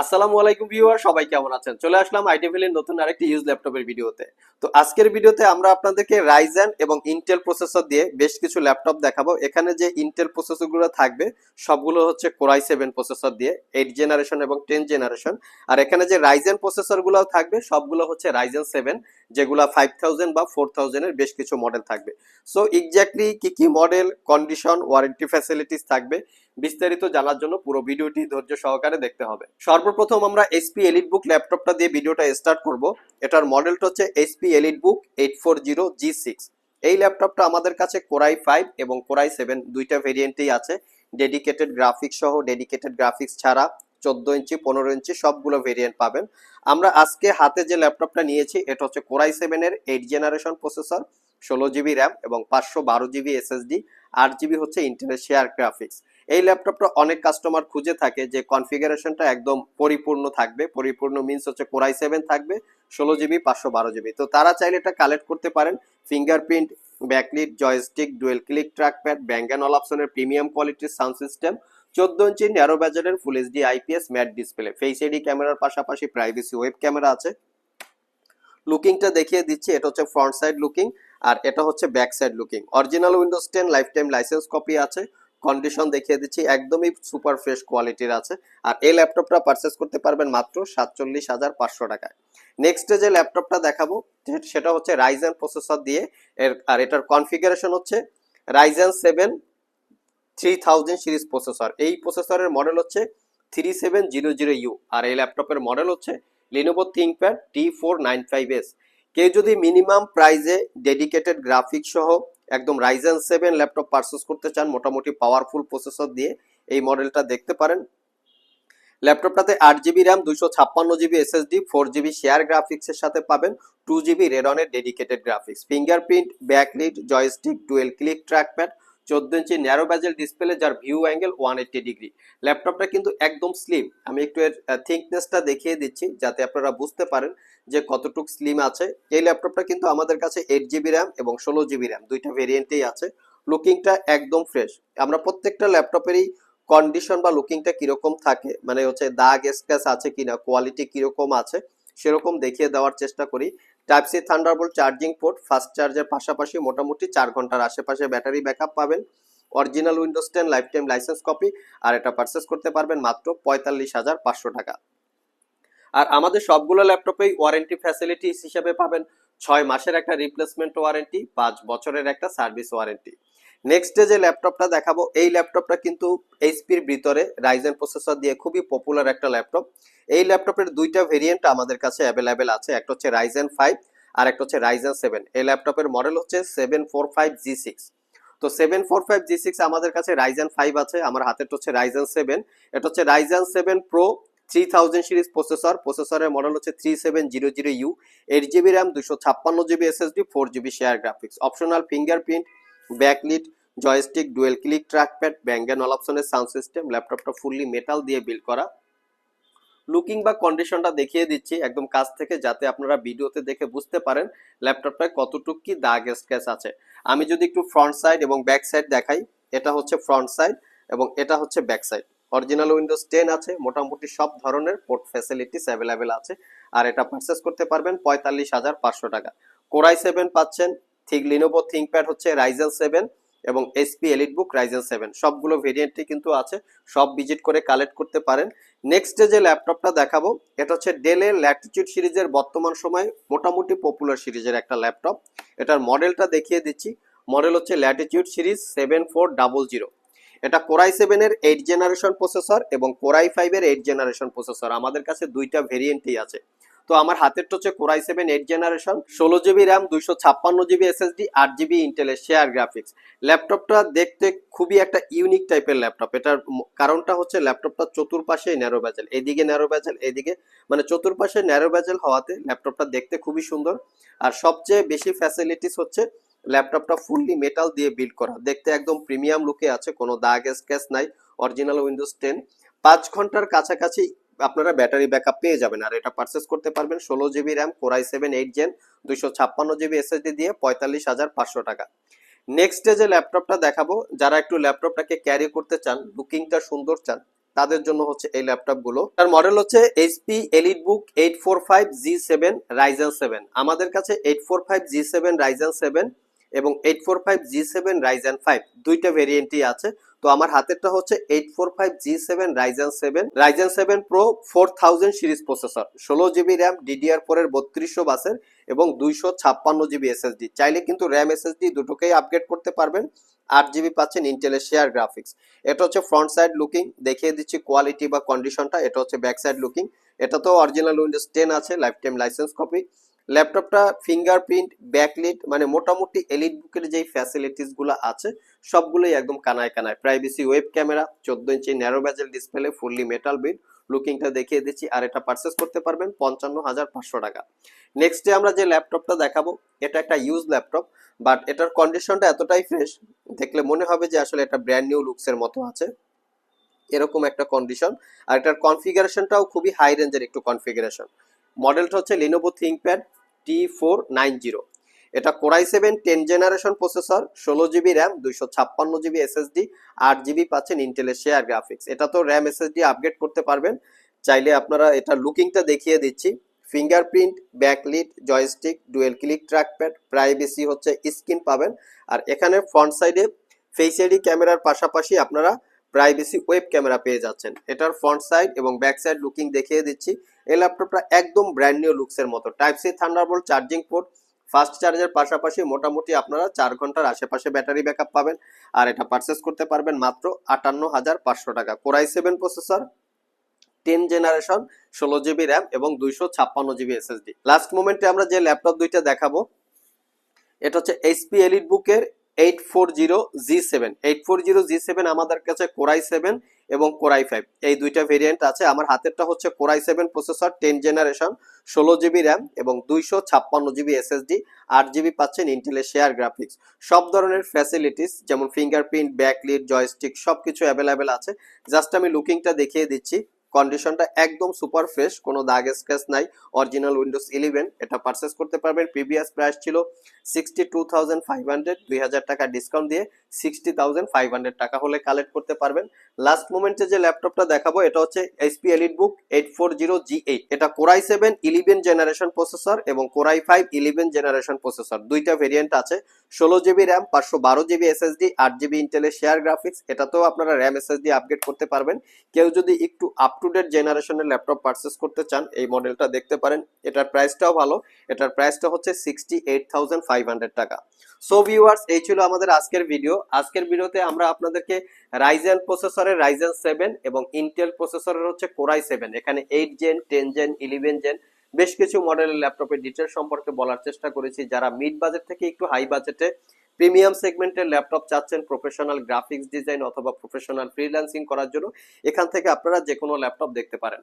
আসসালামু আলাইকুম ভিউয়ার, সবাই কেমন আছেন? চলে আসলাম আইটিভিলের নতুন আরেকটি ইউজ ল্যাপটপের ভিডিওতে। তো আজকের ভিডিওতে আমরা আপনাদেরকে রাইজেন এবং ইন্টেল প্রসেসর দিয়ে বেশ কিছু ল্যাপটপ দেখাবো। এখানে যে ইন্টেল প্রসেসরগুলো থাকবে, সবগুলো হচ্ছে কোরাই সেভেন প্রসেসর দিয়ে এইট জেনারেশন এবং টেন জেনারেশন আর এখানে যে রাইজেন প্রসেসরগুলো থাকবে, সবগুলো হচ্ছে রাইজেন সেভেন যেগুলো ফাইভ থাউজেন্ড বা ফোর থাউজেন্ডের বেশ কিছু মডেল থাকবে। সো এক্স্যাক্টলি কি কি মডেল কন্ডিশন ওয়ারেন্টি ফ্যাসিলিটিস থাকবে বিস্তারিত জানার জন্য পুরো ভিডিওটি ধৈর্য সহকারে দেখতে হবে। সর্বপ্রথম আমরা এসপি এলিট বুক ল্যাপটপটা দিয়ে ভিডিওটা স্টার্ট করব। এটার মডেলটা হচ্ছে HP EliteBook eight four zero G six এই ল্যাপটপটা আমাদের কাছে কোরাই ফাইভ এবং কোরাই সেভেন দুইটা ভেরিয়েন্টেই আছে। ডেডিকেটেড গ্রাফিক্স সহ ডেডিকেটেড গ্রাফিক্স ছাড়া চোদ্দ ইঞ্চি, পনেরো ইঞ্চি সবগুলো ভেরিয়েন্ট পাবেন। আমরা আজকে হাতে যে ল্যাপটপটা নিয়েছি, এটা হচ্ছে কোরাই সেভেনের এইট জেনারেশন প্রসেসর ষোলো জিবি র্যাম এবং পাঁচশো বারো জিবি এসএসডি আট জিবি হচ্ছে ইন্টারনেট শেয়ার গ্রাফিক্স এই ল্যাপটপটা অনেক কাস্টমার খুঁজে থাকে যে কনফিগারেশনটা একদম পরিপূর্ণ থাকবে। পরিপূর্ণ মিনস হচ্ছে কোরাই সেভেন থাকবে, ষোলো জিবি পাঁচশো বারো জিবি তো তারা চাইলে এটা কালেক্ট করতে পারেন। Fingerprint backlit joystick dual click trackpad Bang and all অপশনের প্রিমিয়াম কোয়ালিটির সাউন্ড সিস্টেম চোদ্দ ইঞ্চি ন্যারো বাজারের full HD IPS matte display face ID ক্যামেরার পাশাপাশি প্রাইভেসি ওয়েব ক্যামেরা আছে। লুকিংটা দেখিয়ে দিচ্ছি, এটা হচ্ছে ফ্রন্ট সাইড লুকিং আর এটা হচ্ছে back side looking original Windows ten lifetime licence copy আছে। কন্ডিশন দেখিয়ে দিচ্ছি, একদমই সুপার ফ্রেশ কোয়ালিটির আছে। আর এই ল্যাপটপটা পারচেস করতে পারবেন মাত্র সাতচল্লিশ হাজার পাঁচশো টাকায়। নেক্সটে যে ল্যাপটপটা দেখাবো সেটা হচ্ছে রাইজেন প্রসেসর দিয়ে এর আর এটার কনফিগারেশন হচ্ছে Ryzen seven three thousand series processor এই প্রসেসরের মডেল হচ্ছে three seven zero zero U আর এই ল্যাপটপের মডেল হচ্ছে Lenovo ThinkPad T four nine five S কেউ যদি মিনিমাম প্রাইজে ডেডিকেটেড গ্রাফিক্স সহ একদম রাইজেন সেভেন ল্যাপটপ পারচেস করতে চান, মোটামুটি পাওয়ারফুল প্রসেসর দিয়ে এই মডেলটা দেখতে পারেন। ল্যাপটপটাতে আট জিবি র্যাম দুশো ছাপ্পান্ন GB SSD four GB share গ্রাফিক্সের সাথে পাবেন two GB রেডনের dedicated graphics fingerprint backlit joystick twelve click trackpad চোদ্দ ইঞ্চি ন্যারো ব্যাজেল ডিসপ্লে যার view angle one eighty degree ল্যাপটপটা কিন্তু একদম স্লিম আমি একটু এর থিকনেসটা দেখিয়ে দিচ্ছি যাতে আপনারা বুঝতে পারেন যে কতটুক স্লিম আছে। এই ল্যাপটপটা কিন্তু আমাদের কাছে এইট জিবি র্যাম এবং ষোলো জিবি র্যাম দুইটা ভেরিয়েন্টেই আছে। লুকিংটা একদম ফ্রেশ আমরা প্রত্যেকটা ল্যাপটপেরই কন্ডিশন বা লুকিংটা কীরকম থাকে মানে হচ্ছে দাগ স্ক্র্যাচ আছে কিনা কোয়ালিটি কীরকম আছে, সেরকম দেখিয়ে দেওয়ার চেষ্টা করি। Type C Thunderbolt charging port fast চার্জের পাশাপাশি মোটামুটি চার ঘণ্টার আশেপাশে ব্যাটারি ব্যাকআপ পাবেন। Original Windows ten lifetime licence copy আর এটা পারচেস করতে পারবেন মাত্র পঁয়তাল্লিশ হাজার পাঁচশো টাকা। আর আমাদের সবগুলো ল্যাপটপেই ওয়ারেন্টি ফ্যাসিলিটিস হিসেবে পাবেন। ছয় মাসের একটা রিপ্লেসমেন্ট ওয়ারেন্টি পাঁচ বছরের একটা সার্ভিস ওয়ারেন্টি নেক্সট যে ল্যাপটপটা দেখাবো, এই ল্যাপটপটা কিন্তু এইচপির ভিতরে রাইজেন প্রসেসর দিয়ে খুবই পপুলার একটা ল্যাপটপ এই ল্যাপটপের দুইটা ভেরিয়েন্ট আমাদের কাছে অ্যাভেলেবেল আছে, একটা হচ্ছে রাইজেন ফাইভ আর একটা হচ্ছে রাইজেন সেভেন এই ল্যাপটপের মডেল হচ্ছে seven four five G six তো seven four five G six আমাদের কাছে রাইজেন ফাইভ আছে, আমার হাতেরটা হচ্ছে রাইজেন সেভেন এটা হচ্ছে Ryzen seven pro three thousand series processor প্রসেসরের মডেল হচ্ছে three seven zero zero U eight GB RAM দুশো ছাপ্পান্ন GB SSD four GB share graphics optional fingerprint backlit, joystick, dual click trackpad Bang and, all অপশনের sound system, ল্যাপটপটা fully metal দিয়ে build করা। Looking বা কন্ডিশনটা দেখিয়ে দিচ্ছি একদম কাছ থেকে যাতে আপনারা ভিডিওতে দেখে বুঝতে পারেন ল্যাপটপটায় কতটুক কি দাগ স্ক্র্যাচ আছে। আমি যদি একটু ফ্রন্ট সাইড এবং ব্যাক সাইড দেখাই, এটা হচ্ছে ফ্রন্ট সাইড এবং এটা হচ্ছে back side. Original Windows ten আছে, মোটামুটি সব ধরনের পোর্ট ফ্যাসিলিটিস অ্যাভেলেবেল আছে। আর এটা পারচেস করতে পারবেন পঁয়তাল্লিশ হাজার পাঁচশো টাকা। কোরাই সেভেন পাচ্ছেন ঠিক লিনোভো থিঙ্কপ্যাড হচ্ছে রাইজেন সেভেন এবং HP elite book Ryzen seven সবগুলো ভেরিয়েন্টই কিন্তু আছে, সব ভিজিট করে কালেক্ট করতে পারেন। নেক্সট যে ল্যাপটপটা দেখাবো, এটা হচ্ছে ডেলের ল্যাটিটিউড সিরিজের বর্তমান সময়ে মোটামুটি পপুলার সিরিজের একটা ল্যাপটপ এটার মডেলটা দেখিয়ে দিচ্ছি। মডেল হচ্ছে Latitude series seven four double zero এটা কোরাই সেভেনের এইট জেনারেশন প্রসেসর এবং কোরাই ফাইভের এইট জেনারেশন প্রসেসর আমাদের কাছে দুইটা ভেরিয়েন্টই আছে। তো আমার হাতেরটা হচ্ছে Core i seven eight generation ষোলো জিবি র্যাম দুইশো ছাপ্পান্ন জিবি এসএসডি আট জিবি ইন্টেলের শেয়ার গ্রাফিক্স ল্যাপটপটা দেখতে খুবই একটা ইউনিক টাইপের ল্যাপটপ এটার কারণটা হচ্ছে ল্যাপটপটা চতুর্পাশে ন্যারো ব্যাজেল এদিকে ন্যারো ব্যাজেল এদিকে মানে চতুর্পাশে ন্যারো ব্যাজেল হওয়াতে ল্যাপটপটা দেখতে খুবই সুন্দর। আর সবচেয়ে বেশি ফ্যাসিলিটিস হচ্ছে ল্যাপটপটা ফুললি মেটাল দিয়ে বিল্ড করা। দেখতে একদম প্রিমিয়াম লুকে আছে, কোনো দাগ স্ক্যাচ নাই অরিজিনাল উইন্ডোজ টেন পাঁচ ঘণ্টার কাছাকাছি আপনারা ব্যাটারি ব্যাকআপ পেয়ে যাবেন। আর এটা পারচেস করতে পারবেন ষোলো GB RAM Core i seven eight gen দুইশো ছাপ্পান্ন জিবি এসএসডি দিয়ে পঁয়তাল্লিশ হাজার পাঁচশো টাকা। নেক্সট যে ল্যাপটপটা দেখাবো, যারা একটু ল্যাপটপটাকে ক্যারি করতে চান লুকিংটা সুন্দর চান, তাদের জন্য হচ্ছে এই ল্যাপটপগুলো তার মডেল হচ্ছে HP EliteBook eight four five G seven Ryzen seven আমাদের কাছে eight four five G seven Ryzen seven এবং eight four five G seven Ryzen five দুইটা ভেরিয়েন্টই আছে। তো আমার হাতেরটা হচ্ছে eight four five G seven Ryzen seven. Ryzen seven pro four thousand series processor. ষোলো জিবি র্যাম ডিডিআর ফোর এর বত্রিশশো বাসের এবং দুইশো ছাপ্পান্ন জিবি এসএসডি চাইলে কিন্তু র্যাম এসএসডি দুটোকেই আপগ্রেড করতে পারবেন। আট জিবি পাচ্ছেন ইন্টেলের শেয়ার গ্রাফিক্স এটা হচ্ছে ফ্রন্ট সাইড লুকিং দেখিয়ে দিচ্ছি কোয়ালিটি বা কন্ডিশনটা এটা হচ্ছে ব্যাক সাইড লুকিং এটা তো অরিজিনাল উইন্ডোজ টেন আছে লাইফ টাইম লাইসেন্স কপি ল্যাপটপটা ফিঙ্গারপ্রিন্ট, ব্যাকলিট মানে মোটামুটি এলিট বুকের যেই ফ্যাসিলিটিসগুলো আছে, সবগুলোই একদম কানায় কানায়। প্রাইভেসি ওয়েব ক্যামেরা চোদ্দ ইঞ্চি narrow bezel display fully metal build লুকিংটা দেখিয়ে দিচ্ছি আর এটা পারচেস করতে পারবেন পঞ্চান্ন হাজার পাঁচশো টাকা। নেক্সট ডে আমরা যে ল্যাপটপটা দেখাবো, এটা একটা ইউজ ল্যাপটপ বাট এটার কন্ডিশনটা এতটাই ফ্রেশ দেখলে মনে হবে যে আসলে এটা ব্র্যান্ড নিউ লুকসের মতো আছে। এরকম একটা কন্ডিশন আর এটার কনফিগারেশনটাও খুবই হাই রেঞ্জের একটু কনফিগারেশন মডেলটা হচ্ছে Lenovo ThinkPad T four nine zero এটা Core i seven ten generation processor ষোলো জিবি র্যাম দুইশো ছাপ্পান্ন জিবি এসএসডি আট জিবি পাচ্ছেন ইন্টেলের শেয়ার গ্রাফিক্স এটা তো র্যাম এসএসডি আপগ্রেড করতে পারবেন। চাইলে আপনারা এটা লুকিংটা দেখিয়ে দিচ্ছি। Fingerprint backlit joystick dual click trackpad privacy হচ্ছে স্ক্রিন পাবেন। আর এখানে ফ্রন্ট সাইডে ফেস আইডি ক্যামেরার পাশাপাশি আপনারা প্রাইভেসি ওয়েব ক্যামেরা পেয়ে যাচ্ছেন। এটার ফ্রন্ট সাইড এবং ব্যাক সাইড লুকিং দেখিয়ে দিচ্ছি। এই ল্যাপটপটা একদম ব্র্যান্ড নিউ লুকসের মতো। Type C Thunderbolt charging port fast চার্জের পাশাপাশি মোটামুটি আপনারা চার ঘণ্টার আশেপাশে ব্যাটারি ব্যাকআপ পাবেন। আর এটা পারচেস করতে পারবেন মাত্র আটান্ন হাজার পাঁচশো টাকা। Core i seven processor ten generation ষোলো জিবি র্যাম এবং দুইশো ছাপ্পান্ন জিবি এসএসডি লাস্ট মোমেন্টে আমরা যে ল্যাপটপ দুইটা দেখাবো, এটা হচ্ছে এইচপি এলিট বুকের eight four zero G seven eight four zero G seven আমাদের কাছে কোরাই সেভেন এবং কোরাই ফাইভ এই দুইটা ভেরিয়েন্ট আছে। আমার হাতেরটা হচ্ছে Core i seven processor ten generation ষোলো জিবি র্যাম এবং দুইশো ছাপ্পান্ন জিবি আট জিবি পাচ্ছেন ইন্টেলের শেয়ার গ্রাফিক্স সব ধরনের ফ্যাসিলিটিস যেমন ফিঙ্গারপ্রিন্ট ব্যাকলিট জয়স্টিক সব কিছু অ্যাভেলেবেল আছে। জাস্ট আমি লুকিংটা দেখিয়ে দিচ্ছি। কন্ডিশনটা একদম সুপার ফ্রেশ, কোনো দাগ স্ক্র্যাচ নাই, অরিজিনাল উইন্ডোজ ইলেভেন, এটা পারচেস করতে পারবেন। প্রিভিয়াস প্রাইস ছিল sixty two thousand five hundred দুই হাজার টাকা ডিসকাউন্ট দিয়ে সিক্সটি থাউজেন্ড ফাইভ হান্ড্রেড টাকা হলে কালেক্ট করতে পারবেন। লাস্ট মোমেন্টে যে ল্যাপটপটা দেখাবো, এটা হচ্ছে HP EliteBook eight four zero G eight এটা Core i seven eleven generation processor এবং Core i five eleven generation processor দুইটা ভেরিয়েন্ট আছে, ষোলো জিবি র্যাম পাঁচশো বারো জিবি এসএসডি আট জিবি ইন্টেলের শেয়ার গ্রাফিক্স এটাতেও আপনারা র্যাম এসএসডি আপগ্রেড করতে পারবেন। কেউ যদি একটু আপ টু ডেট জেনারেশনের ল্যাপটপ পারচেস করতে চান, এই মডেলটা দেখতে পারেন। এটার প্রাইসটাও ভালো। এটার প্রাইসটা হচ্ছে sixty eight thousand five hundred টাকা। সো ভিউয়ার্স এই ছিল আমাদের আজকের ভিডিও আজকের ভিডিওতে আমরা আপনাদেরকে রাইজেন প্রসেসরের রাইজেন সেভেন এবং ইন্টেল প্রসেসরের হচ্ছে কোরাই সেভেন এখানে eight gen ten gen eleven gen বেশ কিছু মডেলের ল্যাপটপের ডিটেল সম্পর্কে বলার চেষ্টা করেছি। যারা মিড বাজেট থেকে একটু হাই বাজেটে প্রিমিয়াম সেগমেন্টের ল্যাপটপ চাচ্ছেন প্রফেশনাল গ্রাফিক্স ডিজাইন অথবা প্রফেশনাল ফ্রিল্যান্সিং করার জন্য, এখান থেকে আপনারা যে কোনো ল্যাপটপ দেখতে পারেন।